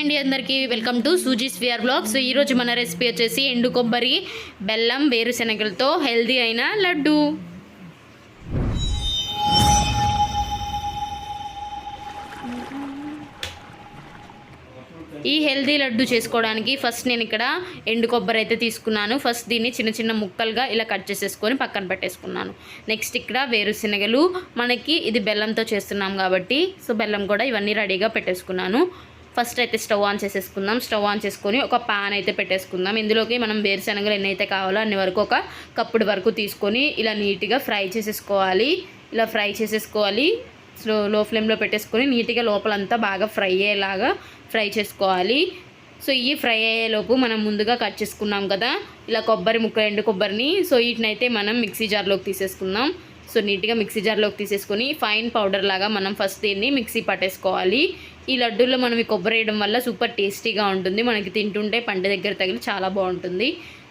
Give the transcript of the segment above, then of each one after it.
అండి అందరికీ. Welcome to సూజీ స్వియర్ బ్లాగ్ సో ఈరోజు మన రెసిపీ వచ్చేసి ఎండు కొబ్బరి బెల్లం వేరుశనగలతో హెల్దీ అయిన లడ్డు. ఈ హెల్దీ లడ్డు చేసుకోవడానికి ఫస్ట్ నేను ఇక్కడ ఎండు కొబ్బరి అయితే తీసుకున్నాను. ఫస్ట్ దీన్ని చిన్న చిన్న ముక్కలుగా ఇలా కట్ చేసేసుకొని పక్కన పెట్టేసుకున్నాను. నెక్స్ట్ ఇక్కడ వేరుశనగలు. మనకి ఇది బెల్లంతో చేస్తున్నాం కాబట్టి సో బెల్లం కూడా ఇవన్నీ రెడీగా పెట్టేసుకున్నాను. ఫస్ట్ అయితే స్టవ్ ఆన్ చేసేసుకుందాం. స్టవ్ ఆన్ చేసుకొని ఒక పాన్ అయితే పెట్టేసుకుందాం. ఇందులోకి మనం వేరుశనగలు ఎన్నైతే అయితే కావాలో అన్ని వరకు ఒక కప్పుడు వరకు తీసుకొని ఇలా నీట్గా ఫ్రై చేసేసుకోవాలి. ఇలా ఫ్రై చేసేసుకోవాలి. స్లో లో ఫ్లేమ్లో పెట్టేసుకొని నీట్గా లోపలంతా బాగా ఫ్రై అయ్యేలాగా ఫ్రై చేసుకోవాలి. సో ఇవి ఫ్రై అయ్యేలోపు మనం ముందుగా కట్ చేసుకున్నాం కదా. ఇలా కొబ్బరి ముక్క ఎండు కొబ్బరిని సో వీటినైతే మనం మిక్సీ జార్లోకి తీసేసుకుందాం. సో నీట్గా మిక్సీ జార్లోకి తీసేసుకొని ఫైన్ పౌడర్ లాగా మనం ఫస్ట్ దీన్ని మిక్సీ పట్టేసుకోవాలి. ఈ లడ్డూల్లో మనం కొబ్బరి వేయడం వల్ల సూపర్ టేస్టీగా ఉంటుంది. మనకి తింటుంటే పంట దగ్గర తగిలి చాలా బాగుంటుంది.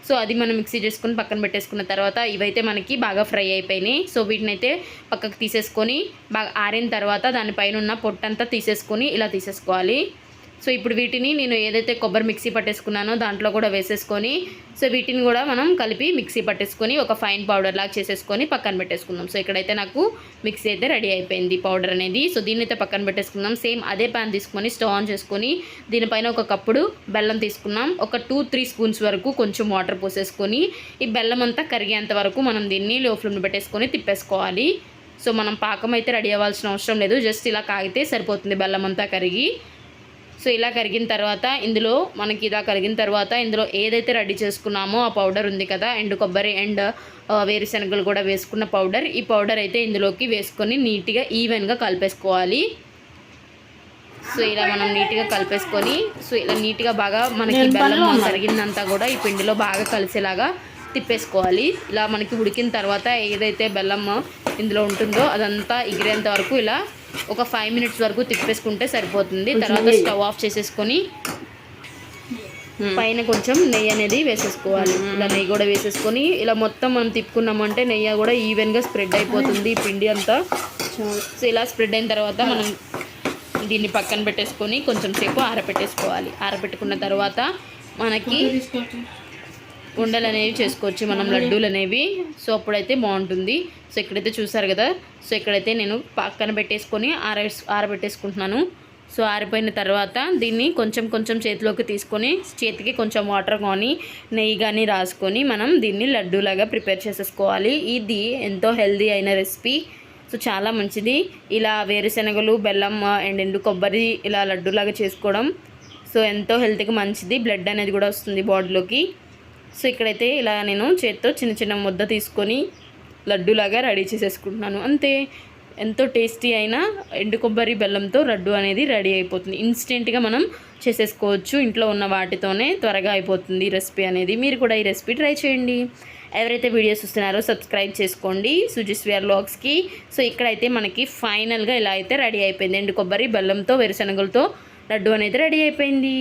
సో అది మనం మిక్సీ చేసుకొని పక్కన పెట్టేసుకున్న తర్వాత ఇవైతే మనకి బాగా ఫ్రై అయిపోయినాయి. సో వీటిని అయితే పక్కకు తీసేసుకొని బాగా ఆరిన తర్వాత దానిపైన ఉన్న పొట్టంతా తీసేసుకొని ఇలా తీసేసుకోవాలి. సో ఇప్పుడు వీటిని నేను ఏదైతే కొబ్బరి మిక్సీ పట్టేసుకున్నానో దాంట్లో కూడా వేసేసుకొని సో వీటిని కూడా మనం కలిపి మిక్సీ పట్టేసుకొని ఒక ఫైన్ పౌడర్ లాగా చేసేసుకొని పక్కన పెట్టేసుకుందాం. సో ఇక్కడైతే నాకు మిక్సీ అయితే రెడీ అయిపోయింది పౌడర్ అనేది. సో దీన్ని అయితే పక్కన పెట్టేసుకుందాం. సేమ్ అదే ప్యాన్ తీసుకొని స్టవ్ ఆన్ చేసుకొని దీనిపైన ఒక కప్పుడు బెల్లం తీసుకున్నాం ఒక టూ త్రీ స్పూన్స్ వరకు కొంచెం వాటర్ పోసేసుకొని ఈ బెల్లం అంతా కరిగేంత వరకు మనం దీన్ని లో ఫ్లేమ్లో పెట్టేసుకొని తిప్పేసుకోవాలి. సో మనం పాకం అయితే రెడీ అవ్వాల్సిన అవసరం లేదు. జస్ట్ ఇలా కాగితే సరిపోతుంది బెల్లం అంతా కరిగి. సో ఇలా కరిగిన తర్వాత ఇందులో మనకి ఇలా కరిగిన తర్వాత ఇందులో ఏదైతే రెడీ చేసుకున్నామో ఆ పౌడర్ ఉంది కదా ఎండు కొబ్బరి అండ్ వేరుశనగలు కూడా వేసుకున్న పౌడర్. ఈ పౌడర్ అయితే ఇందులోకి వేసుకొని నీట్గా ఈవెన్గా కలిపేసుకోవాలి. సో ఇలా మనం నీట్గా కలిపేసుకొని సో ఇలా నీట్గా బాగా మనకి బెల్లం కరిగిందంతా కూడా ఈ పిండిలో బాగా కలిసేలాగా తిప్పేసుకోవాలి. ఇలా మనకి ఉడికిన తర్వాత ఏదైతే బెల్లం ఇందులో ఉంటుందో అదంతా ఎగిరేంత వరకు ఇలా ఒక ఫైవ్ మినిట్స్ వరకు తిప్పేసుకుంటే సరిపోతుంది. తర్వాత స్టవ్ ఆఫ్ చేసేసుకొని పైన కొంచెం నెయ్యి అనేది వేసేసుకోవాలి. ఇలా నెయ్యి కూడా వేసేసుకొని ఇలా మొత్తం మనం తిప్పుకున్నామంటే నెయ్యి కూడా ఈవెన్గా స్ప్రెడ్ అయిపోతుంది పిండి అంతా. సో ఇలా స్ప్రెడ్ అయిన తర్వాత మనం దీన్ని పక్కన పెట్టేసుకొని కొంచెం సేపు ఆరబెట్టేసుకోవాలి ఆరబెట్టుకున్న తర్వాత మనకి ఉండలు అనేవి చేసుకోవచ్చు. మనం లడ్డూలు అనేవి. సో అప్పుడైతే బాగుంటుంది. సో ఇక్కడైతే చూసారు కదా. సో ఇక్కడైతే నేను పక్కన పెట్టేసుకొని ఆర ఆరబెట్టేసుకుంటున్నాను. సో ఆరిపోయిన తర్వాత దీన్ని కొంచెం కొంచెం చేతిలోకి తీసుకొని చేతికి కొంచెం వాటర్ కానీ నెయ్యి కానీ రాసుకొని మనం దీన్ని లడ్డూలాగా ప్రిపేర్ చేసేసుకోవాలి. ఇది ఎంతో హెల్దీ అయిన రెసిపీ. సో చాలా మంచిది. ఇలా వేరుశనగలు బెల్లం అండ్ ఎండు కొబ్బరి ఇలా లడ్డూలాగా చేసుకోవడం. సో ఎంతో హెల్త్కి మంచిది. బ్లడ్ అనేది కూడా వస్తుంది బాడీలోకి. సో ఇక్కడైతే ఇలా నేను చేత్తో చిన్న చిన్న ముద్ద తీసుకొని లడ్డూలాగా రెడీ చేసేసుకుంటున్నాను. అంతే ఎంతో టేస్టీ అయిన ఎండు కొబ్బరి బెల్లంతో లడ్డు అనేది రెడీ అయిపోతుంది. ఇన్స్టెంట్గా మనం చేసేసుకోవచ్చు. ఇంట్లో ఉన్న వాటితోనే త్వరగా అయిపోతుంది రెసిపీ అనేది. మీరు కూడా ఈ రెసిపీ ట్రై చేయండి. ఎవరైతే వీడియోస్ చూస్తున్నారో సబ్స్క్రైబ్ చేసుకోండి. సుజిస్వియర్ లాగ్స్కి. సో ఇక్కడైతే మనకి ఫైనల్గా ఇలా అయితే రెడీ అయిపోయింది. ఎండు కొబ్బరి బెల్లంతో వేరుశనగలతో లడ్డు అనేది రెడీ అయిపోయింది.